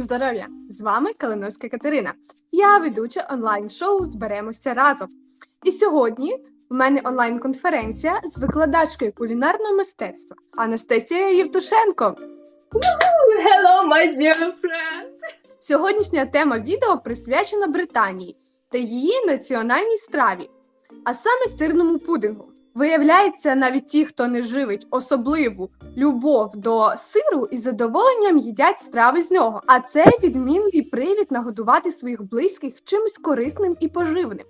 здоров'я! З вами Калиновська Катерина. Я ведуча онлайн-шоу Зберемося разом. І сьогодні в мене онлайн-конференція з викладачкою кулінарного мистецтва Анастасією Євтушенко. Hello, my dear friend! Сьогоднішня тема відео присвячена Британії та її національній страві, а саме сирному пудингу. Виявляється, навіть ті, хто не живить особливу любов до сиру, із задоволенням їдять страви з нього. А це відмінний привід нагодувати своїх близьких чимось корисним і поживним.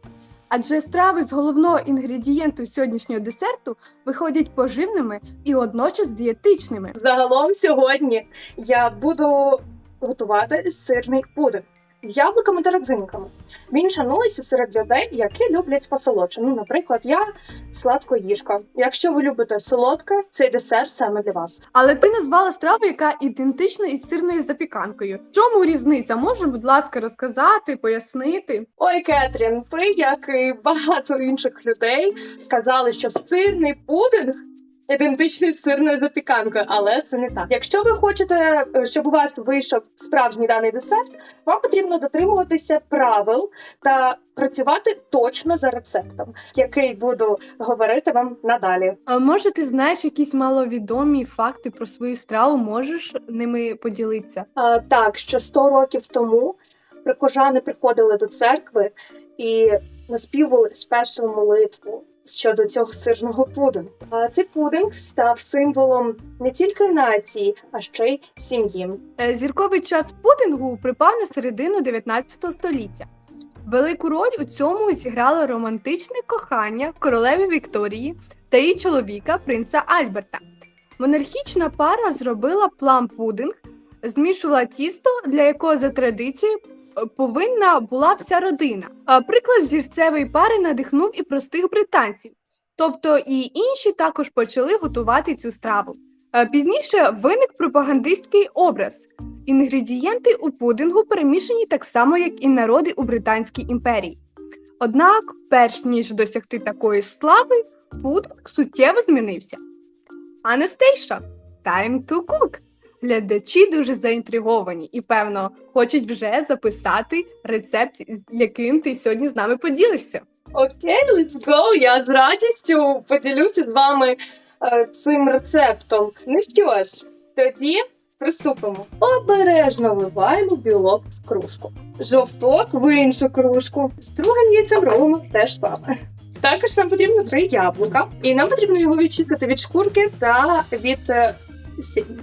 Адже страви з головного інгредієнту сьогоднішнього десерту виходять поживними і водночас дієтичними. Загалом сьогодні я буду готувати сирний пудинг з яблуками та родзинками. Він шанується серед людей, які люблять посолодше. Ну, наприклад, я сладкоїжка. Якщо ви любите солодке, цей десерт саме для вас. Але ти назвала страву, яка ідентична із сирною запіканкою. В чому різниця? Можеш, будь ласка, розказати, пояснити? Ой, Кетрін, ти, як і багато інших людей, сказали, що сирний пудинг. Ідентичний з сирною запіканкою, але це не так. Якщо ви хочете, е, щоб у вас вийшов справжній даний десерт, вам потрібно дотримуватися правил та працювати точно за рецептом, який буду говорити вам надалі. А може, ти знаєш якісь маловідомі факти про свою страву? Можеш ними поділитися? А, так, що 100 років тому прихожани приходили до церкви і наспівували спешл молитву щодо цього сирного пудингу. А цей пудинг став символом не тільки нації, а ще й сім'ї. Е, Зірковий час пудингу припав на середину 19 століття. Велику роль у цьому зіграло романтичне кохання королеви Вікторії та її чоловіка, принца Альберта. Монархічна пара зробила плам-пудинг, змішувала тісто, для якого за традицією повинна була вся родина. Приклад взірцевої пари надихнув і простих британців. Тобто і інші також почали готувати цю страву. Пізніше виник пропагандистський образ. Інгредієнти у пудингу перемішані так само, як і народи у Британській імперії. Однак, перш ніж досягти такої слави, пудинг суттєво змінився. Анастейша, time to cook! Глядачі дуже заінтриговані і, певно, хочуть вже записати рецепт, яким ти сьогодні з нами поділишся. Окей, let's go! Я з радістю поділюся з вами е, цим рецептом. Ну що ж, тоді приступимо. Обережно вливаємо білок в кружку. Жовток в іншу кружку. З другим яйцем робимо теж саме. Також нам потрібно три яблука, і нам потрібно його відчистити від шкурки та від е,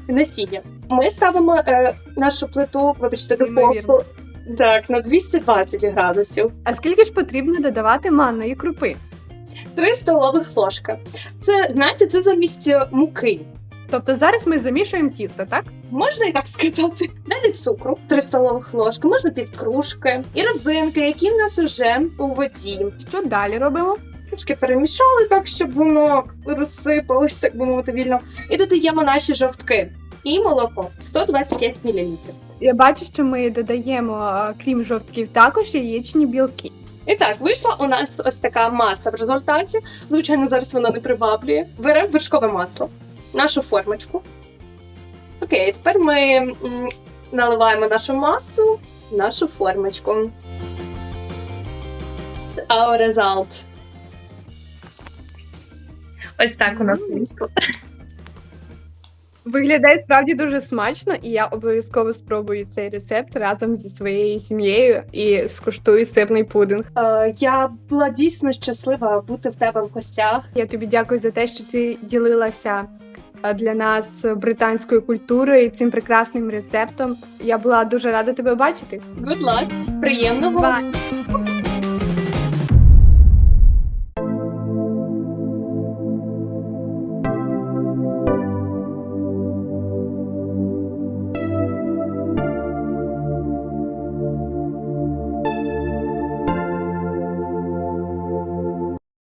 насіння. Ми ставимо е, нашу плиту, вибачте, духовку. Так, на 220 градусів. А скільки ж потрібно додавати манної крупи? 3 столових ложки. Це знаєте, це замість е, муки. Тобто зараз ми замішуємо тісто, так? Можна і так сказати. Далі цукру 3 столових ложки, можна півкружки і родзинки, які в нас вже у воді. Що далі робимо? Трошки перемішали так, щоб воно розсипалось, так би мовити вільно. І додаємо наші жовтки і молоко 125 мл. Я бачу, що ми додаємо, крім жовтків, також яєчні білки. І так, вийшла у нас ось така маса в результаті. Звичайно, зараз вона не приваблює. Беремо вершкове масло, нашу формочку. Окей, тепер ми наливаємо нашу масу в нашу формочку. Це our result. Ось так у нас вийшло. Виглядає справді дуже смачно, і я обов'язково спробую цей рецепт разом зі своєю сім'єю і скуштую сирний пудинг. Е, я була дійсно щаслива бути в тебе в гостях. Я тобі дякую за те, що ти ділилася для нас британською культурою і цим прекрасним рецептом. Я була дуже рада тебе бачити. Good luck! Приємного Бай!